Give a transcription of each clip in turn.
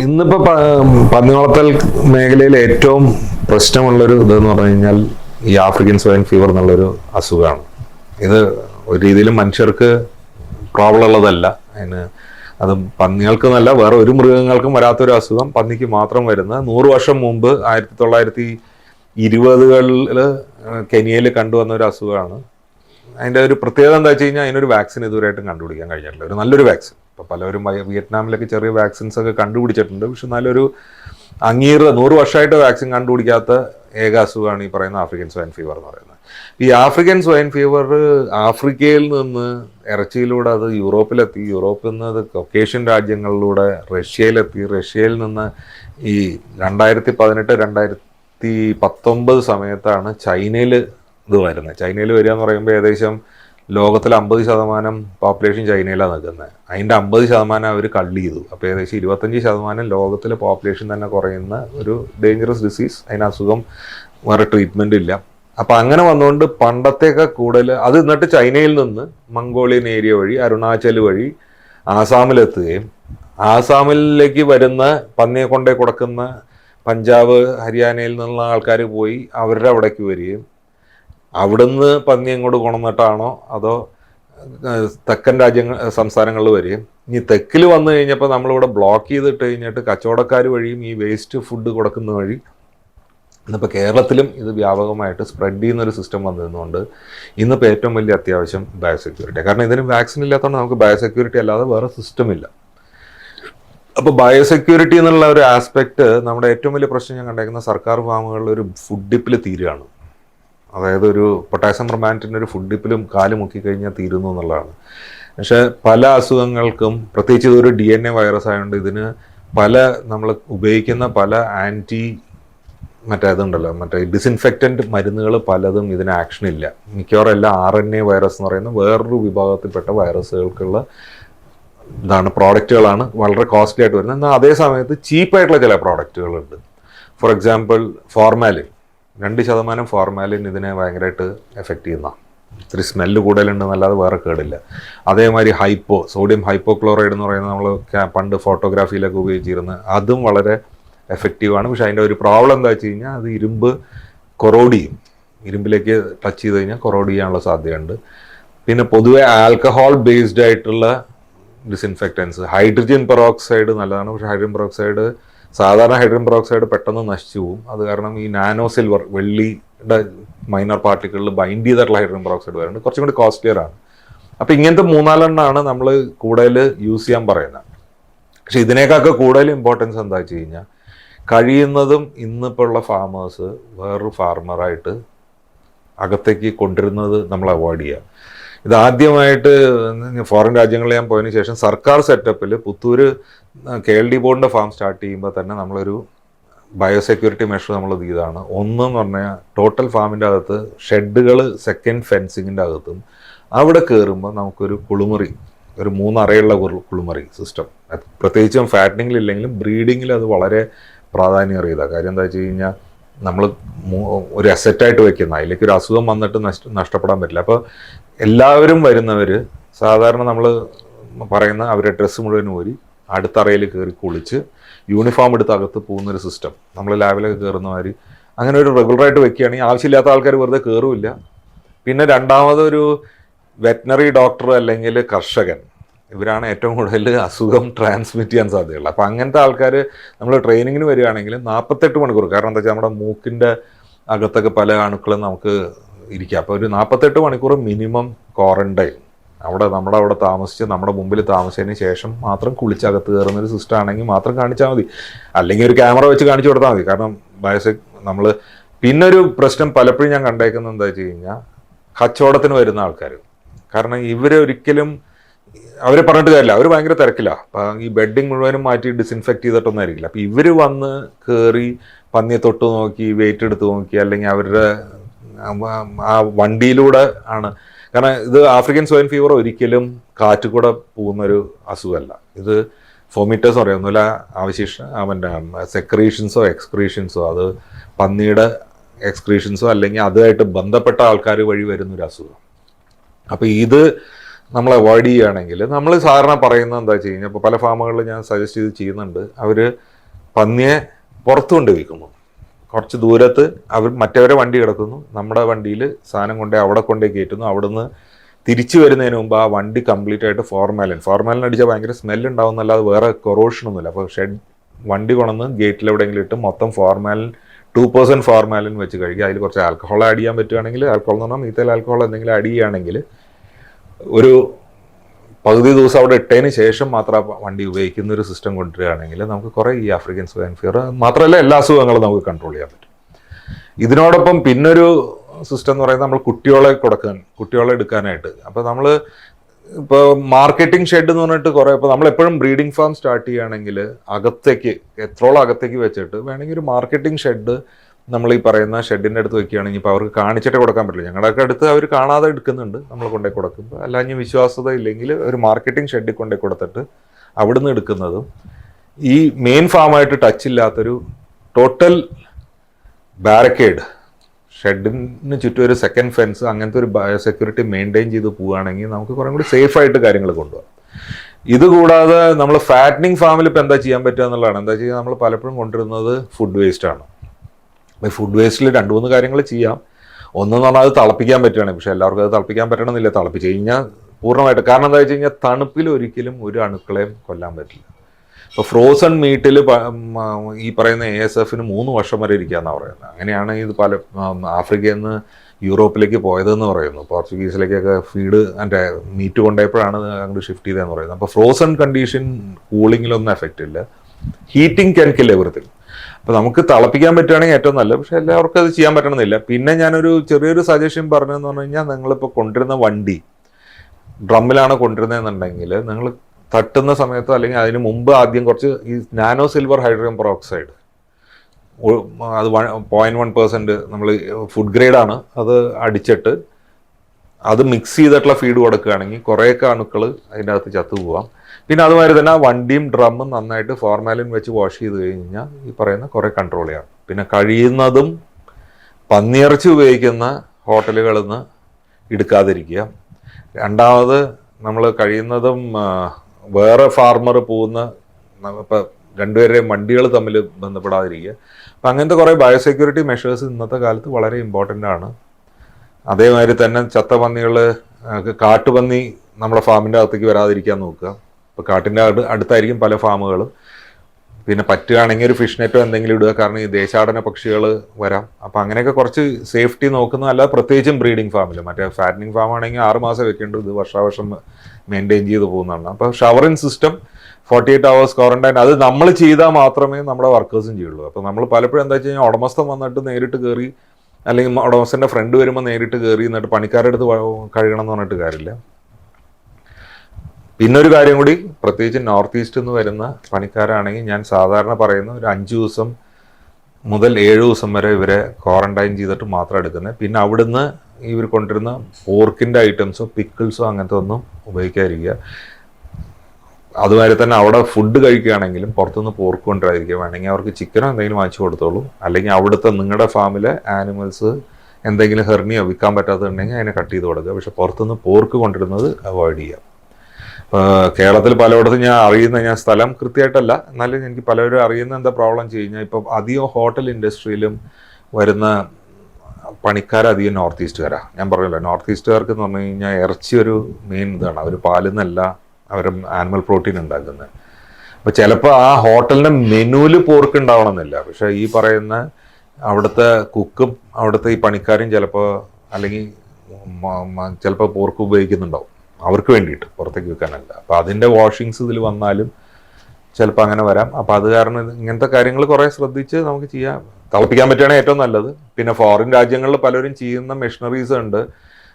ഇന്നിപ്പോ പ- പന്നി വളർത്തൽ മേഖലയിൽ ഏറ്റവും പ്രശ്നമുള്ളൊരു ഇതെന്ന് പറഞ്ഞു കഴിഞ്ഞാൽ ഈ ആഫ്രിക്കൻ സ്വൈൻ ഫീവർ എന്നുള്ളൊരു അസുഖമാണ്. ഇത് ഒരു രീതിയിലും മനുഷ്യർക്ക് പ്രോബ്ലം ഉള്ളതല്ല. അതിന് അത് പന്നികൾക്ക് നല്ല വേറെ ഒരു മൃഗങ്ങൾക്കും വരാത്തൊരു അസുഖം പന്നിക്ക് മാത്രം വരുന്ന നൂറ് വർഷം മുമ്പ് ആയിരത്തി തൊള്ളായിരത്തി ഇരുപതുകളിൽ കെനിയയിൽ കണ്ടുവന്ന ഒരു അസുഖമാണ്. അതിന്റെ ഒരു പ്രത്യേകത എന്താ വെച്ച് കഴിഞ്ഞാൽ അതിനൊരു വാക്സിൻ ഇതുവരെയായിട്ടും കണ്ടുപിടിക്കാൻ കഴിഞ്ഞിട്ടില്ല. ഒരു നല്ലൊരു വാക്സിൻ. ഇപ്പോൾ പലരും വയ- വിയറ്റ്നാമിലൊക്കെ ചെറിയ വാക്സിൻസ് ഒക്കെ കണ്ടുപിടിച്ചിട്ടുണ്ട്. പക്ഷെ നല്ലൊരു അംഗീകൃത നൂറ് വർഷമായിട്ട് വാക്സിൻ കണ്ടുപിടിക്കാത്ത ഏക അസുഖമാണ് ഈ പറയുന്ന ആഫ്രിക്കൻ സ്വൈൻ ഫീവർ എന്ന് പറയുന്നത്. ഈ ആഫ്രിക്കൻ സ്വൈൻ ഫീവർ ആഫ്രിക്കയിൽ നിന്ന് ഇറച്ചിയിലൂടെ അത് യൂറോപ്പിലെത്തി. യൂറോപ്പിൽ നിന്ന് അത് കൊക്കേഷ്യൻ രാജ്യങ്ങളിലൂടെ റഷ്യയിലെത്തി. റഷ്യയിൽ നിന്ന് ഈ രണ്ടായിരത്തി പതിനെട്ട് രണ്ടായിരത്തി പത്തൊമ്പത് സമയത്താണ് ചൈനയിൽ ഇത് വരുന്നത്. ചൈനയിൽ വരിക എന്ന് പറയുമ്പോൾ ഏകദേശം ലോകത്തിലെ അമ്പത് ശതമാനം പോപ്പുലേഷൻ ചൈനയിലാണ് നിൽക്കുന്നത് അതിന്റെ അമ്പത് ശതമാനം അവർ കള്ളി ചെയ്തു. അപ്പോൾ ഏകദേശം ഇരുപത്തഞ്ച് ശതമാനം ലോകത്തിലെ പോപ്പുലേഷൻ തന്നെ കുറയുന്ന ഒരു ഡേഞ്ചറസ് ഡിസീസ് അതിന് അസുഖം വേറെ ട്രീറ്റ്മെന്റ് ഇല്ല. അപ്പം അങ്ങനെ വന്നുകൊണ്ട് പണ്ടത്തേക്കാൾ കൂടുതൽ അത് എന്നിട്ട് ചൈനയിൽ നിന്ന് മംഗോളിയൻ ഏരിയ വഴി അരുണാചൽ വഴി ആസാമിലെത്തുകയും ആസാമിലേക്ക് വരുന്ന പന്നിയെ കൊണ്ടേ കൊടുക്കുന്ന പഞ്ചാബ് ഹരിയാനയിൽ നിന്നുള്ള ആൾക്കാർ പോയി അവരുടെ അവിടേക്ക് വരികയും അവിടുന്ന് പന്നി അങ്ങോട്ട് കൊണ്ടുവന്നിട്ടാണോ അതോ തെക്കൻ രാജ്യങ്ങൾ സംസ്ഥാനങ്ങളിൽ വരികയും ഇനി തെക്കിൽ വന്നു കഴിഞ്ഞപ്പോൾ നമ്മളിവിടെ ബ്ലോക്ക് ചെയ്തിട്ട് കഴിഞ്ഞിട്ട് കച്ചവടക്കാർ വഴിയും ഈ വേസ്റ്റ് ഫുഡ് കൊടുക്കുന്ന വഴി ഇന്നിപ്പോൾ കേരളത്തിലും ഇത് വ്യാപകമായിട്ട് സ്പ്രെഡ് ചെയ്യുന്ന ഒരു സിസ്റ്റം വന്നിരുന്നുകൊണ്ട് ഇന്നിപ്പോൾ ഏറ്റവും വലിയ അത്യാവശ്യം ബയോസെക്യൂരിറ്റി കാരണം ഇതിന് വാക്സിൻ ഇല്ലാത്തതുകൊണ്ട് നമുക്ക് ബയോസെക്യൂരിറ്റി അല്ലാതെ വേറെ സിസ്റ്റം ഇല്ല. അപ്പോൾ ബയോസെക്യൂരിറ്റി എന്നുള്ള ഒരു ആസ്പെക്ട് നമ്മുടെ ഏറ്റവും വലിയ പ്രശ്നം ഞാൻ കണ്ടേക്കുന്ന സർക്കാർ ഫാമുകളിൽ ഒരു ഫുഡ് ഡിപ്പിൽ തീരുകയാണ്. അതായത് ഒരു പൊട്ടാസ്യം പ്രൊമാന്റിന്റെ ഒരു ഫുഡ് ഡിപ്പിലും കാൽ മുക്കി കഴിഞ്ഞാൽ തീരുന്നു എന്നുള്ളതാണ്. പക്ഷെ പല അസുഖങ്ങൾക്കും പ്രത്യേകിച്ച് ഇതൊരു ഡി എൻ എ വൈറസ് ആയതുകൊണ്ട് ഇതിന് പല നമ്മൾ ഉപയോഗിക്കുന്ന പല ആന്റി മറ്റേ അതുണ്ടല്ലോ മറ്റേ ഡിസിൻഫെക്റ്റന്റ് മരുന്നുകൾ പലതും ഇതിന് ആക്ഷൻ ഇല്ല. മിക്കവാറും എല്ലാ ആർ എൻ എ വൈറസ് എന്ന് പറയുന്ന വേറൊരു വിഭാഗത്തിൽപ്പെട്ട വൈറസുകൾക്കുള്ള ഇതാണ് പ്രോഡക്റ്റുകളാണ് വളരെ കോസ്റ്റ്ലി ആയിട്ട് വരുന്നത്. എന്നാൽ അതേ സമയത്ത് ചീപ്പായിട്ടുള്ള ചില പ്രോഡക്റ്റുകളുണ്ട് ഫോർ എക്സാമ്പിൾ ഫോർമാലിൻ രണ്ട് ശതമാനം ഫോർമാലിൻ ഇതിനെ ഭയങ്കരമായിട്ട് എഫക്റ്റ് ചെയ്യുന്ന. ഇത്തിരി സ്മെല്ല് കൂടുതലുണ്ടെന്നല്ലാതെ വേറെ കേടില്ല. അതേമാതിരി ഹൈപ്പോ സോഡിയം ഹൈപ്പോ ക്ലോറൈഡ് എന്ന് പറയുന്നത് നമ്മൾ പണ്ട് ഫോട്ടോഗ്രാഫിയിലൊക്കെ ഉപയോഗിച്ചിരുന്ന അതും വളരെ എഫക്റ്റീവാണ് പക്ഷേ അതിന്റെ ഒരു പ്രോബ്ലം എന്താ വെച്ച് കഴിഞ്ഞാൽ അത് ഇരുമ്പ് കൊറോഡ് ചെയ്യും. ഇരുമ്പിലേക്ക് ടച്ച് ചെയ്ത് കഴിഞ്ഞാൽ കൊറോഡ് ചെയ്യാനുള്ള സാധ്യതയുണ്ട്. പിന്നെ പൊതുവെ ആൽക്കഹോൾ ബേസ്ഡ് ആയിട്ടുള്ള ഡിസ്ഇൻഫെക്റ്റൻസ് ഹൈഡ്രജൻ പെറോക്സൈഡ് നല്ലതാണ്. പക്ഷേ ഹൈഡ്രജൻ പെറോക്സൈഡ് സാധാരണ ഹൈഡ്രജൻ പെറോക്സൈഡ് പെട്ടെന്ന് നശിച്ചു പോകും അത് കാരണം ഈ നാനോ സിൽവർ വെള്ളിയുടെ മൈനർ പാർട്ടിക്കിളിൽ ബൈൻഡ് ചെയ്തിട്ടുള്ള ഹൈഡ്രജൻ പെറോക്സൈഡ് വരുന്നുണ്ട്. കുറച്ചും കൂടി കോസ്റ്റ്ലിയർ ആണ്. അപ്പോൾ ഇങ്ങനത്തെ മൂന്നാലെണ്ണമാണ് നമ്മൾ കൂടുതൽ യൂസ് ചെയ്യാൻ പറയുന്നത്. പക്ഷെ ഇതിനേക്കാൾക്ക് കൂടുതൽ ഇമ്പോർട്ടൻസ് എന്താ വെച്ച് കഴിഞ്ഞാൽ കഴിയുന്നതും ഇന്നിപ്പോൾ ഉള്ള ഫാമേഴ്സ് വേറൊരു ഫാർമറായിട്ട് അകത്തേക്ക് കൊണ്ടുവരുന്നത് നമ്മൾ അവോയ്ഡ് ചെയ്യുക. ഇത് ആദ്യമായിട്ട് ഫോറിൻ രാജ്യങ്ങളിൽ ഞാൻ പോയതിനു ശേഷം സർക്കാർ സെറ്റപ്പിൽ പുത്തൂര് കെ എൽ ഡി ബോർഡിന്റെ ഫാം സ്റ്റാർട്ട് ചെയ്യുമ്പോൾ തന്നെ നമ്മളൊരു ബയോസെക്യൂരിറ്റി മെഷർ നമ്മൾ ചെയ്തതാണ് ഒന്നെന്ന് പറഞ്ഞാൽ ടോട്ടൽ ഫാമിന്റെ അകത്ത് ഷെഡുകൾ സെക്കൻഡ് ഫെൻസിങ്ങിന്റെ അകത്തും അവിടെ കയറുമ്പോൾ നമുക്കൊരു കുളിമുറി ഒരു മൂന്നറയുള്ള കുളു- കുളിമുറി സിസ്റ്റം. പ്രത്യേകിച്ചും ഫാറ്റനിങ്ങിലില്ലെങ്കിലും ബ്രീഡിങ്ങിൽ അത് വളരെ പ്രാധാന്യമേറിയതാണ് കാര്യം എന്താ വെച്ച് കഴിഞ്ഞാൽ നമ്മൾ ഒരു അസറ്റായിട്ട് വെക്കുന്ന അതിലേക്ക് ഒരു അസുഖം വന്നിട്ട് നഷ്ട നഷ്ടപ്പെടാൻ പറ്റില്ല. അപ്പോൾ എല്ലാവരും വരുന്നവർ സാധാരണ നമ്മൾ പറയുന്ന അവരെ ഡ്രസ്സ് മുഴുവൻ ഊരി അടുത്ത അറയിൽ കയറി കുളിച്ച് യൂണിഫോം എടുത്ത് അകത്ത് പോകുന്നൊരു സിസ്റ്റം. നമ്മൾ ലാബിലൊക്കെ കയറുന്നവർ അങ്ങനെ ഒരു റെഗുലറായിട്ട് വെക്കുകയാണെങ്കിൽ ആവശ്യമില്ലാത്ത ആൾക്കാർ വെറുതെ കയറുമില്ല പിന്നെ രണ്ടാമതൊരു വെറ്റിനറി ഡോക്ടർ അല്ലെങ്കിൽ കർഷകൻ. ഇവരാണ് ഏറ്റവും കൂടുതൽ അസുഖം ട്രാൻസ്മിറ്റ് ചെയ്യാൻ സാധ്യതയുള്ളത്. അപ്പോൾ അങ്ങനത്തെ ആൾക്കാർ നമ്മൾ ട്രെയിനിങ്ങിന് വരികയാണെങ്കിൽ നാൽപ്പത്തെട്ട് മണിക്കൂർ. കാരണം എന്താ വെച്ചാൽ നമ്മുടെ മൂക്കിന്റെ അകത്തൊക്കെ പല അണുക്കളും നമുക്ക് ഇരിക്കുക. അപ്പോൾ ഒരു നാൽപ്പത്തെട്ട് മണിക്കൂർ മിനിമം ക്വാറന്റൈൻ. അവിടെ നമ്മുടെ അവിടെ താമസിച്ച് നമ്മുടെ മുമ്പിൽ താമസിച്ചതിന് ശേഷം മാത്രം കുളിച്ചകത്ത് കയറുന്ന ഒരു സിസ്റ്റം ആണെങ്കിൽ മാത്രം കാണിച്ചാൽ മതി. അല്ലെങ്കിൽ ഒരു ക്യാമറ വെച്ച് കാണിച്ചു കൊടുത്താൽ മതി. കാരണം ബയോസെക് നമ്മൾ പിന്നെ ഒരു പ്രശ്നം പലപ്പോഴും ഞാൻ കണ്ടേക്കുന്നത് എന്താ വെച്ച് കഴിഞ്ഞാൽ കച്ചവടത്തിന് വരുന്ന ആൾക്കാർ കാരണം ഇവരെ ഒരിക്കലും അവരെ പറഞ്ഞിട്ട് കാര്യമില്ല. അവർ ഭയങ്കര തിരക്കിലാണ് അപ്പം ഈ ബെഡിങ് മുഴുവനും മാറ്റി ഡിസിൻഫെക്ട് ചെയ്തിട്ടൊന്നും ആയിരിക്കില്ല. അപ്പം ഇവർ വന്ന് കയറി പന്നിയെ തൊട്ട് നോക്കി വെയിറ്റ് എടുത്ത് നോക്കി അല്ലെങ്കിൽ അവരുടെ ആ- വണ്ടിയിലൂടെ ആണ്. കാരണം ഇത് ആഫ്രിക്കൻ സ്വൈൻ ഫീവർ ഒരിക്കലും കാറ്റ് കൂടെ പോകുന്നൊരു അസുഖമല്ല. ഇത് ഫോമിറ്റേഴ്സ് പറയുന്നില്ല ആവശ്യം അവന്റെ സെക്രീഷൻസോ എക്സ്ക്രീഷൻസോ അത് പന്നിയുടെ എക്സ്ക്രീഷൻസോ അല്ലെങ്കിൽ അതുമായിട്ട് ബന്ധപ്പെട്ട ആൾക്കാർ വഴി വരുന്നൊരു അസുഖം. അപ്പോൾ ഇത് നമ്മൾ അവോയ്ഡ് ചെയ്യുകയാണെങ്കിൽ നമ്മൾ സാധാരണ പറയുന്നത് എന്താ വെച്ച് കഴിഞ്ഞാൽ ഇപ്പോൾ പല ഫാമുകളിൽ ഞാൻ സജസ്റ്റ് ചെയ്ത് ചെയ്യുന്നുണ്ട്. അവർ പന്നിയെ പുറത്തു കൊണ്ട് വിൽക്കുന്നു കുറച്ച് ദൂരത്ത് അവർ മറ്റവരെ വണ്ടി കിടക്കുന്നു. നമ്മുടെ വണ്ടിയിൽ സാധനം കൊണ്ടേ അവിടെ കൊണ്ടേ കയറ്റുന്നു. അവിടുന്ന് തിരിച്ചു വരുന്നതിന് മുമ്പ് ആ വണ്ടി കംപ്ലീറ്റ് ആയിട്ട് ഫോർമാലിൻ. ഫോർമാലിൻ അടിച്ചാൽ ഭയങ്കര സ്മെല്ല് ഉണ്ടാവും എന്നല്ലാതെ വേറെ കൊറോഷനൊന്നുമില്ല അപ്പോൾ ഷെഡ് വണ്ടി കൊണ്ടുവന്ന് ഗേറ്റിൽ എവിടെയെങ്കിലും ഇട്ട് മൊത്തം ഫോർമാലിൻ ടു പെർസെന്റ് ഫോർമാലിൻ വെച്ച് കഴിക്കുക. അതിൽ കുറച്ച് ആൽക്കഹോൾ ആഡ് ചെയ്യാൻ പറ്റുകയാണെങ്കിൽ ആൽക്കഹോൾ എന്ന് പറഞ്ഞാൽ മീത്തൽ ആൽക്കഹോൾ എന്തെങ്കിലും ആഡ് ചെയ്യുകയാണെങ്കിൽ ഒരു പകുതി ദിവസം അവിടെ ഇട്ടതിന് ശേഷം മാത്രം വണ്ടി ഉപയോഗിക്കുന്ന ഒരു സിസ്റ്റം കൊണ്ടുവരികയാണെങ്കിൽ നമുക്ക് കുറേ ഈ ആഫ്രിക്കൻ സ്വയൻ ഫിയർ മാത്രമല്ല എല്ലാ അസുഖങ്ങളും നമുക്ക് കൺട്രോൾ ചെയ്യാൻ പറ്റും. ഇതിനോടൊപ്പം പിന്നൊരു സിസ്റ്റം എന്ന് പറയുന്നത് നമ്മൾ കുട്ടികളെ കൊടുക്കാൻ കുട്ടികളെ എടുക്കാനായിട്ട്. അപ്പോൾ നമ്മൾ ഇപ്പോൾ മാർക്കറ്റിംഗ് ഷെഡ് എന്ന് പറഞ്ഞിട്ട് കുറേ ഇപ്പോൾ നമ്മൾ എപ്പോഴും ബ്രീഡിംഗ് ഫാം സ്റ്റാർട്ട് ചെയ്യുകയാണെങ്കിൽ അകത്തേക്ക് എത്രോളം അകത്തേക്ക് വെച്ചിട്ട് വേണമെങ്കിൽ ഒരു മാർക്കറ്റിംഗ് ഷെഡ് നമ്മൾ ഈ പറയുന്ന ഷെഡിന്റെ അടുത്ത് വെക്കുകയാണെങ്കിൽ ഇപ്പോൾ അവർക്ക് കാണിച്ചിട്ട് കൊടുക്കാൻ പറ്റില്ല. ഞങ്ങളുടെയൊക്കെ അടുത്ത് അവർ കാണാതെ എടുക്കുന്നുണ്ട് നമ്മൾ കൊണ്ടേ കൊടുക്കും. അല്ല ഇനി വിശ്വാസത ഇല്ലെങ്കിൽ ഒരു മാർക്കറ്റിംഗ് ഷെഡിൽ കൊണ്ടേ കൊടുത്തിട്ട് അവിടുന്ന് എടുക്കുന്നതും ഈ മെയിൻ ഫാമായിട്ട് ടച്ച് ഇല്ലാത്തൊരു ടോട്ടൽ ബാരക്കേഡ്. ഷെഡിന് ചുറ്റും ഒരു സെക്കൻഡ് ഫെൻസ് അങ്ങനത്തെ ഒരു സെക്യൂരിറ്റി മെയിന്റെയിൻ ചെയ്ത് പോവുകയാണെങ്കിൽ നമുക്ക് കുറേ കൂടി സേഫ് ആയിട്ട് കാര്യങ്ങൾ കൊണ്ടുപോകാം ഇതുകൂടാതെ നമ്മൾ ഫാറ്റനിങ് ഫാമിൽ ഇപ്പോൾ എന്താ ചെയ്യാൻ പറ്റുക എന്നുള്ളതാണ്. എന്താ ചെയ്യുക നമ്മൾ പലപ്പോഴും കൊണ്ടുവരുന്നത് ഫുഡ് വേസ്റ്റ് ആണ്. ഫുഡ് വേസ്റ്റിൽ രണ്ട് മൂന്ന് കാര്യങ്ങൾ ചെയ്യാം. ഒന്നെന്ന് പറഞ്ഞാൽ അത് തിളപ്പിക്കാൻ പറ്റുകയാണ് പക്ഷെ എല്ലാവർക്കും അത് തിളപ്പിക്കാൻ പറ്റണമെന്നില്ല. തിളപ്പിച്ച് കഴിഞ്ഞാൽ പൂർണമായിട്ട്. കാരണം എന്താ വെച്ച് കഴിഞ്ഞാൽ തണുപ്പിൽ ഒരിക്കലും ഒരു അണുക്കളെയും കൊല്ലാൻ പറ്റില്ല. ഇപ്പോൾ ഫ്രോസൺ മീറ്റിൽ ഈ പറയുന്ന എ എസ് എഫിന് മൂന്ന് വർഷം വരെ ഇരിക്കാന്നാണ് പറയുന്നത്. അങ്ങനെയാണ് ഇത് പല ആഫ്രിക്കയിൽ നിന്ന് യൂറോപ്പിലേക്ക് പോയതെന്ന് പറയുന്നു. പോർച്ചുഗീസിലേക്കൊക്കെ ഫീഡ് എന്റെ മീറ്റ് കൊണ്ടുപോയപ്പോഴാണ് അങ്ങോട്ട് ഷിഫ്റ്റ് ചെയ്തതെന്ന് പറയുന്നത്. അപ്പോൾ ഫ്രോസൺ കണ്ടീഷൻ കൂളിങ്ങിലൊന്നും എഫക്റ്റ് ഇല്ല. ഹീറ്റിംഗ് ക്യാൻ കിൽ എവറിത്തിങ് അപ്പോൾ നമുക്ക് തിളപ്പിക്കാൻ പറ്റുകയാണെങ്കിൽ ഏറ്റവും നല്ലത്. പക്ഷേ എല്ലാവർക്കും അത് ചെയ്യാൻ പറ്റണമെന്നില്ല. പിന്നെ ഞാനൊരു ചെറിയൊരു സജഷൻ പറഞ്ഞതെന്ന് പറഞ്ഞു കഴിഞ്ഞാൽ നിങ്ങളിപ്പോൾ കൊണ്ടിരുന്ന വണ്ടി ഡ്രമ്മിലാണ് കൊണ്ടുവരുന്നതെന്നുണ്ടെങ്കിൽ നിങ്ങൾ തട്ടുന്ന സമയത്ത് അല്ലെങ്കിൽ അതിന് മുമ്പ് ആദ്യം കുറച്ച് ഈ നാനോ സിൽവർ ഹൈഡ്രോജൻ പെറോക്സൈഡ്. അത് വൺ പോയിന്റ് വൺ പെർസെന്റ് നമ്മൾ ഫുഡ് ഗ്രേഡാണ് അത് അടിച്ചിട്ട് അത് മിക്സ് ചെയ്തിട്ടുള്ള ഫീഡ് കൊടുക്കുകയാണെങ്കിൽ കുറേയൊക്കെ അണുക്കൾ അതിന്റെ അകത്ത് ചത്തു പോവാം പിന്നെ അതുമാതിരി തന്നെ വണ്ടിയും ഡ്രമ്മും നന്നായിട്ട് ഫോർമാലിൻ വെച്ച് വാഷ് ചെയ്ത് കഴിഞ്ഞാൽ ഈ പറയുന്ന കുറേ കൺട്രോൾ ചെയ്യാം. പിന്നെ കഴിയുന്നതും പന്നിയിറച്ചി ഉപയോഗിക്കുന്ന ഹോട്ടലുകളിൽ നിന്ന് എടുക്കാതിരിക്കുക. രണ്ടാമത് നമ്മൾ കഴിയുന്നതും വേറെ ഫാർമർ പോകുന്ന ഇപ്പം രണ്ടുപേരുടെയും വണ്ടികൾ തമ്മിൽ ബന്ധപ്പെടാതിരിക്കുക. അപ്പം അങ്ങനത്തെ കുറേ ബയോസെക്യൂരിറ്റി മെഷേഴ്സ് ഇന്നത്തെ കാലത്ത് വളരെ ഇമ്പോർട്ടന്റ് ആണ്. അതേമാതിരി തന്നെ ചത്ത പന്നികൾ കാട്ടുപന്നി നമ്മുടെ ഫാമിന്റെ അകത്തേക്ക് വരാതിരിക്കാൻ നോക്കുക. ഇപ്പോൾ കാട്ടിന്റെ അടു അടുത്തായിരിക്കും പല ഫാമുകളും. പിന്നെ പറ്റുകയാണെങ്കിൽ ഒരു ഫിഷ് നെറ്റോ എന്തെങ്കിലും ഇടുക. കാരണം ഈ ദേശാടന പക്ഷികൾ വരാം. അപ്പം അങ്ങനെയൊക്കെ കുറച്ച് സേഫ്റ്റി നോക്കുന്ന അല്ലാതെ പ്രത്യേകിച്ചും ബ്രീഡിംഗ് ഫാമിൽ മറ്റേ ഫാറ്റനിങ് ഫാം ആണെങ്കിൽ ആറ് മാസം വെക്കേണ്ടത് വർഷാവർഷം മെയിന്റെയിൻ ചെയ്ത് പോകുന്നതാണ്. അപ്പോൾ showering system forty eight hours quarantine അത് നമ്മൾ ചെയ്താൽ മാത്രമേ നമ്മുടെ വർക്കേഴ്സും ചെയ്യുള്ളൂ. അപ്പോൾ നമ്മൾ പലപ്പോഴും എന്താ വെച്ച് കഴിഞ്ഞാൽ ഉടമസ്ഥം വന്നിട്ട് നേരിട്ട് കയറി അല്ലെങ്കിൽ ഉടമസ്ഥന്റെ ഫ്രണ്ട് വരുമ്പോൾ നേരിട്ട് കയറി എന്നിട്ട് പണിക്കാരുടെ അടുത്ത് കഴുകണം എന്ന് പറഞ്ഞിട്ട് കാര്യമില്ല. പിന്നെ ഒരു കാര്യം കൂടി പ്രത്യേകിച്ച് നോർത്ത് ഈസ്റ്റ് നിന്ന് വരുന്ന പണിക്കാരാണെങ്കിൽ ഞാൻ സാധാരണ പറയുന്ന ഒരു അഞ്ച് ദിവസം മുതൽ ഏഴ് ദിവസം വരെ ഇവരെ ക്വാറന്റൈൻ ചെയ്തിട്ട് മാത്രം എടുക്കുന്നത്. പിന്നെ അവിടുന്ന് ഇവർ കൊണ്ടിരുന്ന പോർക്കിന്റെ ഐറ്റംസോ പിക്കിൾസോ അങ്ങനത്തെ ഒന്നും ഉപയോഗിക്കാതിരിക്കുക. അതുമാതിരി തന്നെ അവിടെ ഫുഡ് കഴിക്കുകയാണെങ്കിലും പുറത്തുനിന്ന് പോർക്ക് കൊണ്ടുവരാതിരിക്കുക. വേണമെങ്കിൽ അവർക്ക് ചിക്കനോ എന്തെങ്കിലും വാങ്ങിച്ചു കൊടുത്തോളൂ. അല്ലെങ്കിൽ അവിടുത്തെ നിങ്ങളുടെ ഫാമിലെ ആനിമൽസ് എന്തെങ്കിലും ഹെർണിയോ വിൽക്കാൻ പറ്റാത്തതുണ്ടെങ്കിൽ അതിനെ കട്ട് ചെയ്ത് കൊടുക്കുക. പക്ഷെ പുറത്തുനിന്ന് പോർക്ക് കൊണ്ടിരുന്നത് അവോയ്ഡ് ചെയ്യാം. കേരളത്തിൽ പലയിടത്തും ഞാൻ അറിയുന്ന ഞാൻ സ്ഥലം കൃത്യമായിട്ടല്ല. എന്നാലും എനിക്ക് പലരും അറിയുന്ന എന്താ പ്രോബ്ലം ചെയ്ത് കഴിഞ്ഞാൽ ഇപ്പം അധികം ഹോട്ടൽ ഇൻഡസ്ട്രിയിലും വരുന്ന പണിക്കാരധികം നോർത്ത് ഈസ്റ്റുകാരാണ് ഞാൻ പറഞ്ഞല്ലോ നോർത്ത് ഈസ്റ്റുകാർക്ക് എന്ന് പറഞ്ഞു കഴിഞ്ഞാൽ ഇറച്ചി ഒരു മെയിൻ ഇതാണ്. അവർ പാലിൽ നിന്നല്ല അവർ ആനിമൽ പ്രോട്ടീൻ ഉണ്ടാക്കുന്നത് അപ്പോൾ ചിലപ്പോൾ ആ ഹോട്ടലിന്റെ മെനുവിൽ പോർക്ക് ഉണ്ടാവണമെന്നില്ല പക്ഷേ ഈ പറയുന്ന അവിടുത്തെ കുക്കും അവിടുത്തെ ഈ പണിക്കാരും ചിലപ്പോൾ അല്ലെങ്കിൽ ചിലപ്പോൾ പോർക്ക് ഉപയോഗിക്കുന്നുണ്ടാവും. അവർക്ക് വേണ്ടിയിട്ട് പുറത്തേക്ക് വെക്കാനല്ല. അപ്പോൾ അതിന്റെ വാഷിങ്സ് ഇതിൽ വന്നാലും ചിലപ്പോൾ അങ്ങനെ വരാം. അപ്പോൾ അത് കാരണം ഇങ്ങനത്തെ കാര്യങ്ങൾ കുറേ ശ്രദ്ധിച്ച് നമുക്ക് ചെയ്യാം. തളപ്പിക്കാൻ പറ്റുകയാണെങ്കിൽ ഏറ്റവും നല്ലത്. പിന്നെ ഫോറിൻ രാജ്യങ്ങളിൽ പലരും ചെയ്യുന്ന മെഷീനറീസ് ഉണ്ട്.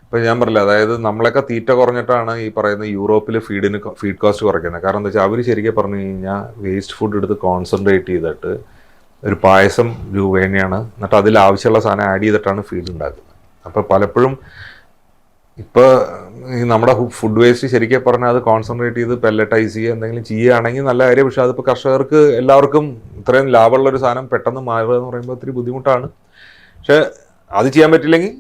ഇപ്പം ഞാൻ പറഞ്ഞില്ല അതായത് നമ്മളൊക്കെ തീറ്റ കുറഞ്ഞിട്ടാണ് ഈ പറയുന്ന യൂറോപ്പിൽ ഫീഡിന് ഫീഡ് കോസ്റ്റ് കുറയ്ക്കുന്നത്. കാരണം എന്താ വെച്ചാൽ അവർ ശരിക്കും പറഞ്ഞു കഴിഞ്ഞാൽ വേസ്റ്റ് ഫുഡ് എടുത്ത് കോൺസെൻട്രേറ്റ് ചെയ്തിട്ട് ഒരു പായസം രൂപേണയാണ് എന്നിട്ട് അതിൽ ആവശ്യമുള്ള സാധനം ആഡ് ചെയ്തിട്ടാണ് ഫീഡ് ഉണ്ടാക്കുന്നത്. അപ്പോൾ പലപ്പോഴും ഇപ്പോൾ ഈ നമ്മുടെ ഫുഡ് വേസ്റ്റ് ശരിക്കും പറഞ്ഞാൽ അത് കോൺസെൻട്രേറ്റ് ചെയ്ത് പെല്ലറ്റൈസ് ചെയ്യുക എന്തെങ്കിലും ചെയ്യുകയാണെങ്കിൽ നല്ല കാര്യം. പക്ഷേ അതിപ്പോൾ കർഷകർക്ക് എല്ലാവർക്കും ഇത്രയും ലാഭമുള്ള ഒരു സാധനം പെട്ടെന്ന് മാറുക എന്ന് പറയുമ്പോൾ ഒത്തിരി ബുദ്ധിമുട്ടാണ്. പക്ഷേ അത് ചെയ്യാൻ പറ്റില്ലെങ്കിൽ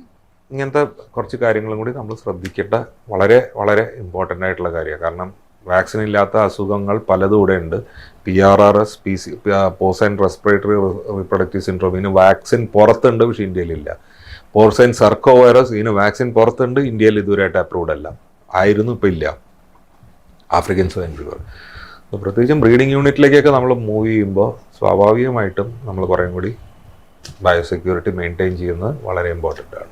ഇങ്ങനത്തെ കുറച്ച് കാര്യങ്ങളും കൂടി നമ്മൾ ശ്രദ്ധിക്കേണ്ട വളരെ വളരെ ഇമ്പോർട്ടന്റ് ആയിട്ടുള്ള കാര്യമാണ്. കാരണം വാക്സിൻ ഇല്ലാത്ത അസുഖങ്ങൾ പലതും ഇവിടെ ഉണ്ട്. P R R S P C porcine respiratory reproductive syndrome ഇതിന് വാക്സിൻ പുറത്തുണ്ട് പക്ഷേ ഇന്ത്യയിലില്ല. പോർസൈൻ സർക്കോ വൈറസ് ഇതിന് വാക്സിൻ പുറത്തുണ്ട് ഇന്ത്യയിൽ ഇതുവരെയായിട്ട് അപ്രൂവ്ഡ് അല്ല. ആയിരുന്നു ഇപ്പം ഇല്ല. ആഫ്രിക്കൻ സ്വൈൻ ഫീവർ പ്രത്യേകിച്ചും ബ്രീഡിംഗ് യൂണിറ്റിലേക്കൊക്കെ നമ്മൾ മൂവ് ചെയ്യുമ്പോൾ സ്വാഭാവികമായിട്ടും നമ്മൾ കുറേ കൂടി ബയോസെക്യൂരിറ്റി മെയിന്റെയിൻ ചെയ്യുന്നത് വളരെ ഇമ്പോർട്ടന്റ് ആണ്.